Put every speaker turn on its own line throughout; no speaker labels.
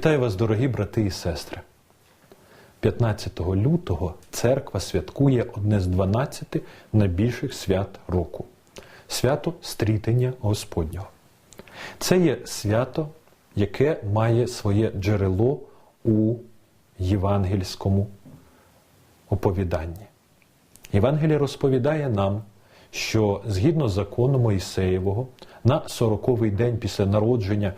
Вітаю вас, дорогі брати і сестри. 15 лютого церква святкує одне з 12 найбільших свят року свято стрітення Господнього. Це є свято, яке має своє джерело у євангельському оповіданні. Євангеліє розповідає нам, що згідно закону Моїсеєвого, на 40-й день після народження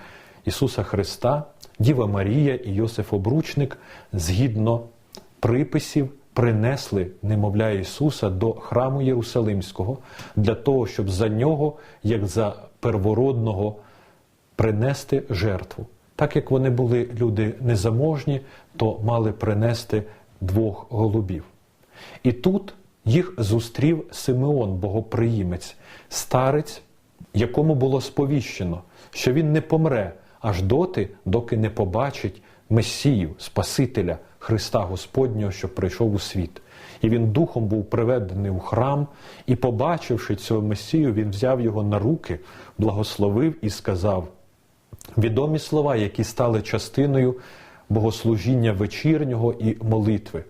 Ісуса Христа Діва Марія і Йосиф Обручник згідно приписів принесли немовля Ісуса до храму Єрусалимського для того, щоб за нього, як за первородного, принести жертву. Так як вони були люди незаможні, то мали принести двох голубів. І тут їх зустрів Симеон, богоприємець, старець, якому було сповіщено, що він не помре аж доти, доки не побачить Месію, Спасителя Христа Господнього, що прийшов у світ. І він духом був приведений у храм, і, побачивши цього Месію, він взяв його на руки, благословив і сказав відомі слова, які стали частиною богослужіння вечірнього і молитви.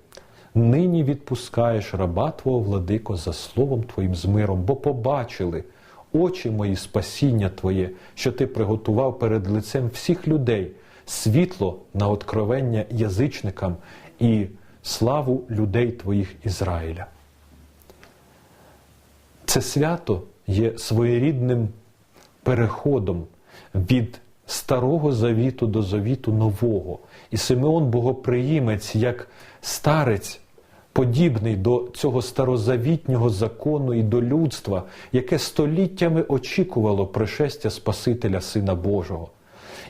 Нині відпускаєш раба Твого владико за словом Твоїм з миром, бо побачили очі мої спасіння Твоє, що Ти приготував перед лицем всіх людей, світло на откровення язичникам і славу людей Твоїх Ізраїля. Це свято є своєрідним переходом від Старого Завіту до Завіту Нового. І Симеон Богоприємець, як старець, подібний до цього старозавітнього закону і до людства, яке століттями очікувало пришестя Спасителя Сина Божого.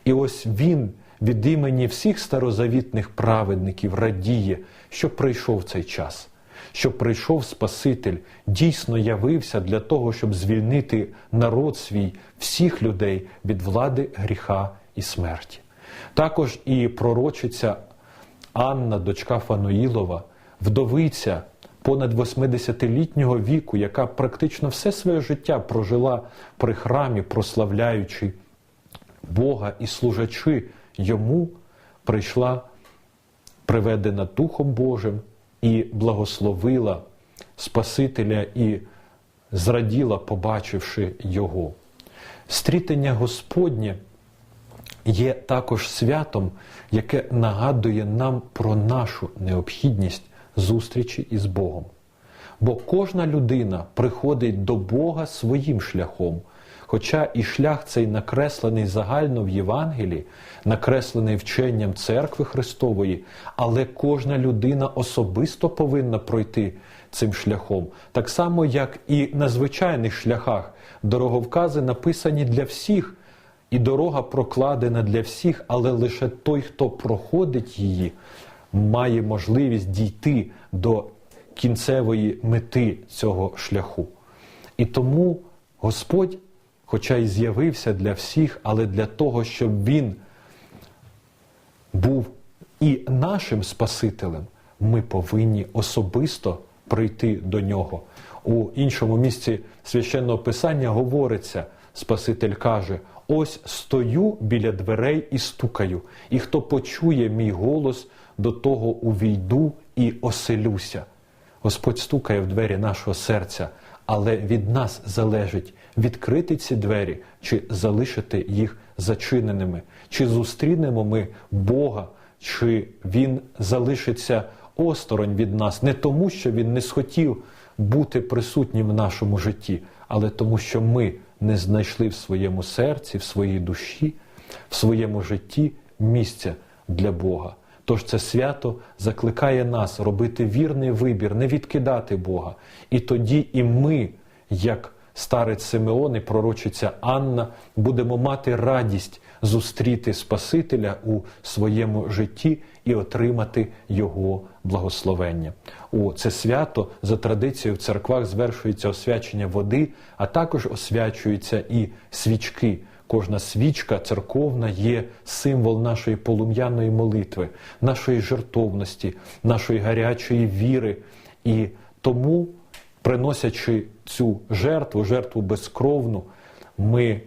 І ось він від імені всіх старозавітних праведників радіє, що прийшов цей час, що прийшов Спаситель, дійсно явився для того, щоб звільнити народ свій, всіх людей від влади гріха і смерті. Також і пророчиця Анна, дочка Фануїлова, вдовиця понад 80-літнього віку, яка практично все своє життя прожила при храмі, прославляючи Бога і служачи йому, прийшла приведена Духом Божим і благословила Спасителя і зраділа, побачивши Його. Стрітення Господнє є також святом, яке нагадує нам про нашу необхідність зустрічі із Богом. Бо кожна людина приходить до Бога своїм шляхом. Хоча і шлях цей накреслений загально в Євангелії, накреслений вченням церкви Христової, але кожна людина особисто повинна пройти цим шляхом. Так само, як і на звичайних шляхах дороговкази написані для всіх, і дорога прокладена для всіх, але лише той, хто проходить її, має можливість дійти до кінцевої мети цього шляху. І тому Господь, хоча й з'явився для всіх, але для того, щоб Він був і нашим Спасителем, ми повинні особисто прийти до нього. У іншому місці священного писання говориться, Спаситель каже: ось стою біля дверей і стукаю, і хто почує мій голос, до того увійду і оселюся. Господь стукає в двері нашого серця, але від нас залежить відкрити ці двері чи залишити їх зачиненими, чи зустрінемо ми Бога, чи Він залишиться осторонь від нас, не тому, що Він не схотів бути присутнім в нашому житті, але тому, що ми не знайшли в своєму серці, в своїй душі, в своєму житті місця для Бога. Тож це свято закликає нас робити вірний вибір, не відкидати Бога. І тоді і ми, як старець Симеон і пророчиця Анна, будемо мати радість зустріти Спасителя у своєму житті і отримати Його благословення. У це свято за традицією в церквах звершується освячення води, а також освячуються і свічки. Кожна свічка церковна є символ нашої полум'яної молитви, нашої жертовності, нашої гарячої віри. І тому, приносячи цю жертву, жертву безкровну, ми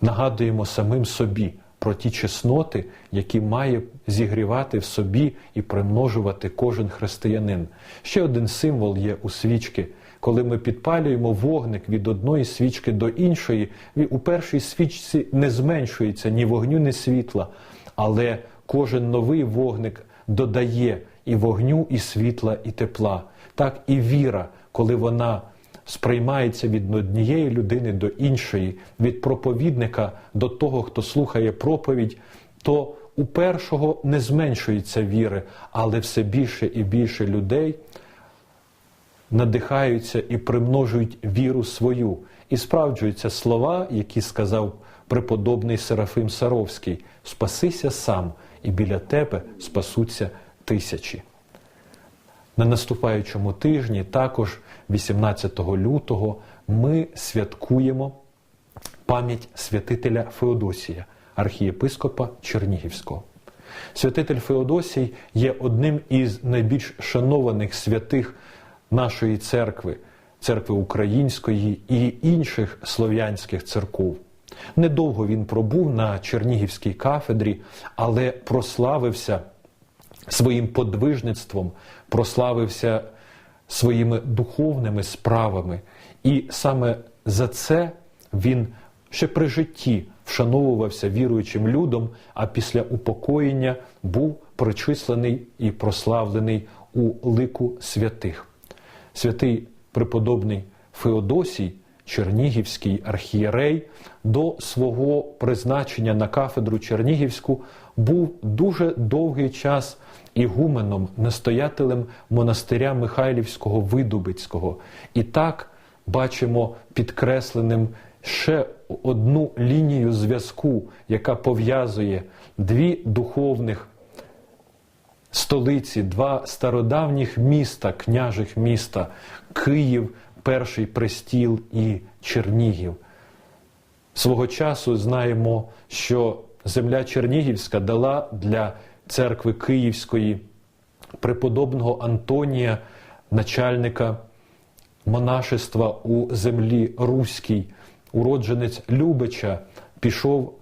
нагадуємо самим собі про ті чесноти, які має зігрівати в собі і примножувати кожен християнин. Ще один символ є у свічки. Коли ми підпалюємо вогник від одної свічки до іншої, у першій свічці не зменшується ні вогню, ні світла, але кожен новий вогник додає і вогню, і світла, і тепла. Так і віра, коли вона сприймається від однієї людини до іншої, від проповідника до того, хто слухає проповідь, то у першого не зменшується віри, але все більше і більше людей надихаються і примножують віру свою. І справджуються слова, які сказав преподобний Серафим Саровський: Спасися сам, і біля тебе спасуться тисячі. На наступаючому тижні, також 18 лютого, ми святкуємо пам'ять святителя Феодосія, архієпископа Чернігівського. Святитель Феодосій є одним із найбільш шанованих святих нашої церкви, церкви української і інших слов'янських церков. Недовго він пробув на Чернігівській кафедрі, але прославився своїм подвижництвом, прославився своїми духовними справами. І саме за це він ще при житті вшановувався віруючим людом, а після упокоєння був причислений і прославлений у лику святих. Святий преподобний Феодосій, Чернігівський архієрей, до свого призначення на кафедру Чернігівську був дуже довгий час ігуменом, настоятелем монастиря Михайлівського Видубицького. І так бачимо підкресленим ще одну лінію зв'язку, яка пов'язує дві духовних столиці, два стародавніх міста, княжих міста Київ, Перший престіл і Чернігів. Свого часу знаємо, що земля Чернігівська дала для церкви Київської преподобного Антонія, начальника монашества у землі Руській, уродженець Любича, пішов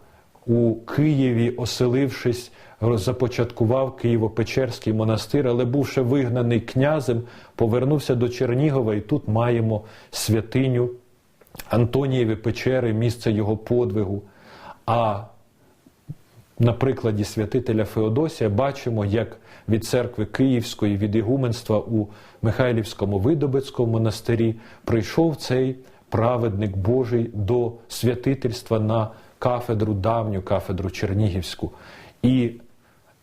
у Києві, оселившись, започаткував Києво-Печерський монастир, але бувши вигнаний князем, повернувся до Чернігова, і тут маємо святиню Антонієві Печери, місце його подвигу. А на прикладі святителя Феодосія бачимо, як від церкви Київської, від ігуменства у Михайлівському Видобицькому монастирі прийшов цей праведник Божий до святительства на кафедру давню, кафедру Чернігівську. І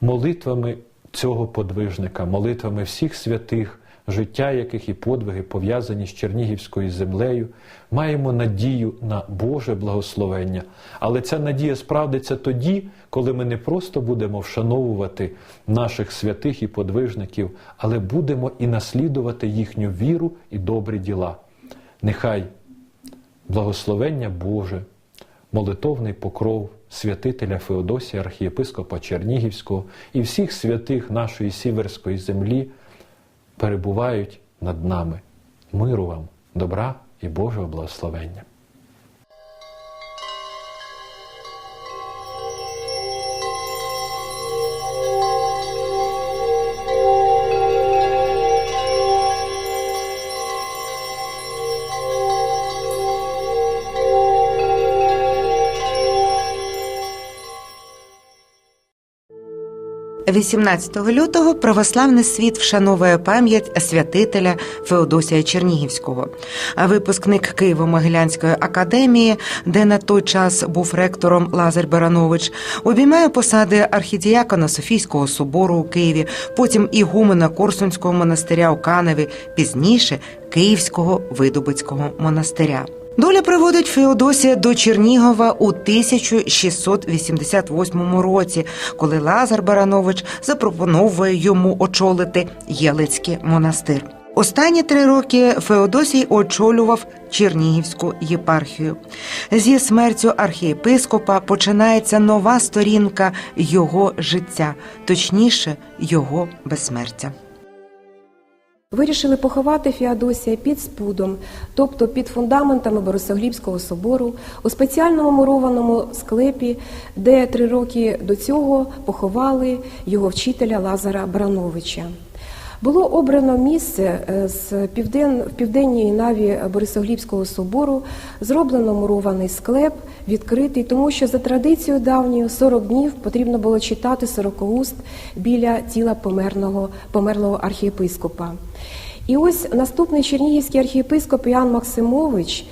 молитвами цього подвижника, молитвами всіх святих, життя яких і подвиги пов'язані з Чернігівською землею, маємо надію на Боже благословення. Але ця надія справдиться тоді, коли ми не просто будемо вшановувати наших святих і подвижників, але будемо і наслідувати їхню віру і добрі діла. Нехай благословення Боже, молитовний покров святителя Феодосія, архієпископа Чернігівського і всіх святих нашої сіверської землі перебувають над нами. Миру вам, добра і Божого благословення.
– 18 лютого православний світ вшановує пам'ять святителя Феодосія Чернігівського. А випускник Києво-Могилянської академії, де на той час був ректором Лазар Баранович, обіймає посади архідіякона Софійського собору у Києві, потім ігумена Корсунського монастиря у Каневі, пізніше Київського Видубицького монастиря. Доля приводить Феодосія до Чернігова у 1688 році, коли Лазар Баранович запропоновує йому очолити Єлицький монастир. Останні три роки Феодосій очолював Чернігівську єпархію. Зі смертю архієпископа починається нова сторінка його життя, точніше, його безсмертя.
Вирішили поховати Феодосія під спудом, тобто під фундаментами Борисоглібського собору, у спеціальному мурованому склепі, де три роки до цього поховали його вчителя Лазара Барановича. Було обрано місце е, з півден... в південній наві Борисоглібського собору, зроблено мурований склеп, відкритий, тому що за традицією давньою 40 днів потрібно було читати 40 уст біля тіла померного, померлого архієпископа. І ось наступний чернігівський архієпископ Іоанн Максимович,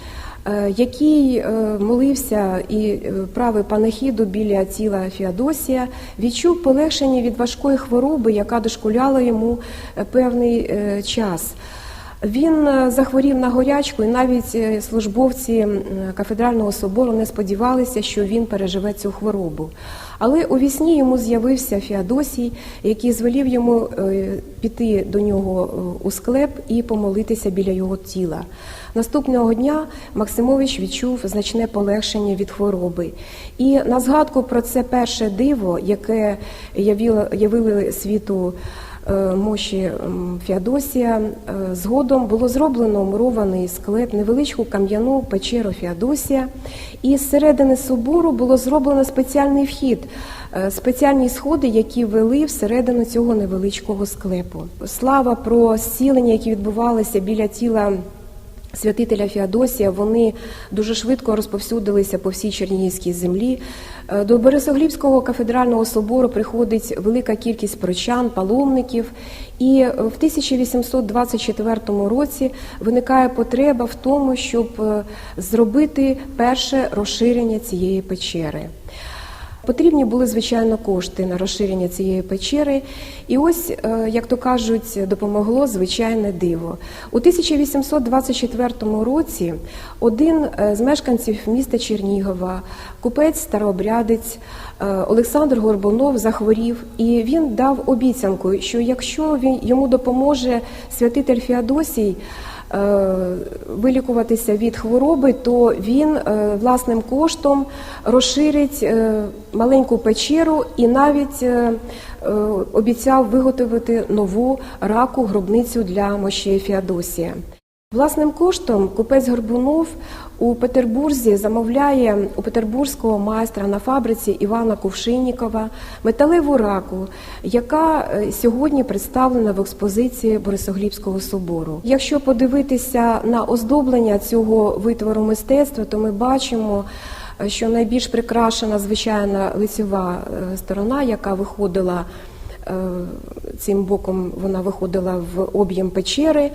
який е, молився і е, правив панахіду біля тіла Феодосія, відчув полегшення від важкої хвороби, яка дошкуляла йому е, певний е, час. Він е, захворів на горячку, і навіть е, службовці кафедрального собору не сподівалися, що він переживе цю хворобу. Але у вісні йому з'явився Феодосій, який звелів йому е, піти до нього у склеп і помолитися біля його тіла. Наступного дня Максимович відчув значне полегшення від хвороби. І на згадку про це перше диво, яке явили світу мощі м, Феодосія. Е, Згодом було зроблено мурований склеп, невеличку кам'яну печеру Феодосія. І з середини собору було зроблено спеціальний вхід, е, спеціальні сходи, які вели всередину цього невеличкого склепу. Слава про зцілення, які відбувалися біля тіла. Святителя Феодосія вони дуже швидко розповсюдилися по всій Чернігівській землі. Е, До Борисоглібського кафедрального собору приходить велика кількість прочан, паломників, і е, в 1824 році виникає потреба в тому, щоб е, зробити перше розширення цієї печери. Потрібні були звичайно кошти на розширення цієї печери, і ось, е, як то кажуть, допомогло звичайне диво. У 1824 році один е, з мешканців міста Чернігова, купець старообрядець е, Олександр Горбунов захворів, і він дав обіцянку, що якщо він йому допоможе святитель Феодосій. Е, Вилікуватися від хвороби, то він е, власним коштом розширить е, маленьку печеру і навіть обіцяв виготовити нову раку гробницю для Мощі Феодосія. Власним коштом купець Горбунов у Петербурзі замовляє у петербурзького майстра на фабриці Івана Кувшиннікова металеву раку, яка е, сьогодні представлена в експозиції Борисоглібського собору. Якщо подивитися на оздоблення цього витвору мистецтва, то ми бачимо. е, Що найбільш прикрашена звичайна лицева е, сторона, яка виходила цим боком, вона виходила в об'єм печери,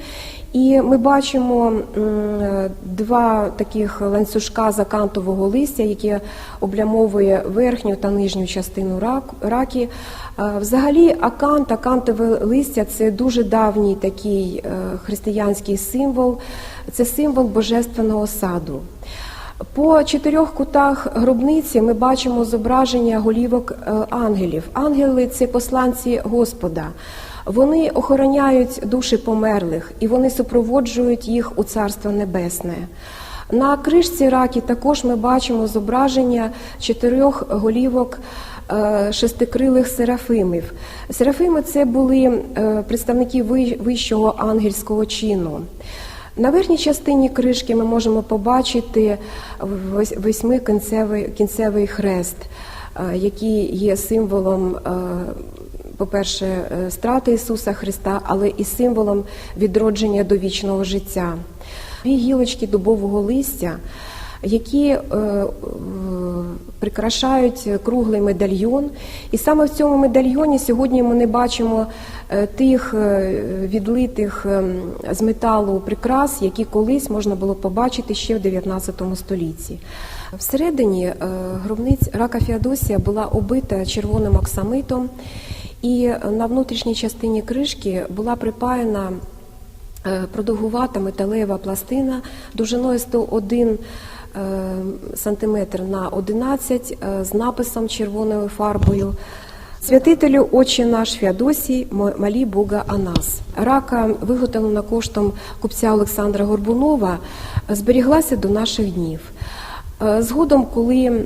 і ми бачимо е, два таких ланцюжка закантового листя, яке облямовує верхню та нижню частину рак- раки. Е, Взагалі, акант, акантове листя це дуже давній такий е, християнський символ, це символ божественного саду. По чотирьох кутах гробниці ми бачимо зображення голівок е, ангелів. Ангели це посланці Господа. Вони охороняють душі померлих і вони супроводжують їх у Царство Небесне. На кришці раки також ми бачимо зображення чотирьох голівок е, шестикрилих серафимів. Серафими це були е, представники вищого ангельського чину. На верхній частині кришки ми можемо побачити восьми восьмикінцевий кінцевий хрест, е, який є символом, е, по-перше, е, страти Ісуса Христа, але і символом відродження до вічного життя. Дві гілочки дубового листя, які е, прикрашають круглий медальйон. І саме в цьому медальйоні сьогодні ми не бачимо е, тих е, відлитих з металу прикрас, які колись можна було побачити ще в 19 столітті. Всередині гробниць рака Феодосія була обита червоним оксамитом, і на внутрішній частині кришки була припаяна продовгувата металева пластина довжиною 101 е, сантиметр на 11 е, з написом червоною фарбою. Святителю Отче наш Феодосій, малі Бога о нас. Рака, виготовлена коштом купця Олександра Горбунова, зберіглася до наших днів. Е, Згодом, коли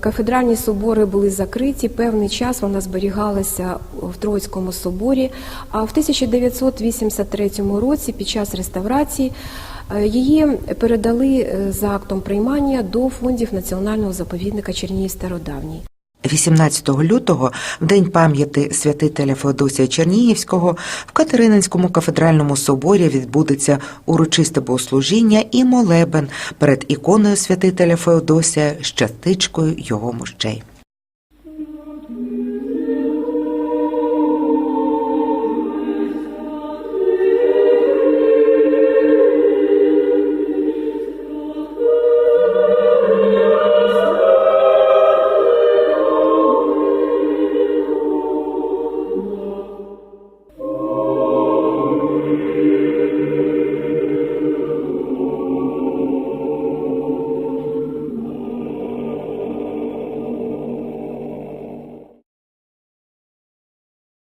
кафедральні собори були закриті, певний час вона зберігалася в Троїцькому соборі. А в 1983 році, під час реставрації, е, її передали е, за актом приймання до фондів Національного заповідника Чернігів Стародавній.
18 лютого, в день пам'яті святителя Феодосія Чернігівського, в Катерининському кафедральному соборі відбудеться урочисте богослужіння і молебен перед іконою святителя Феодосія з частичкою його мощей.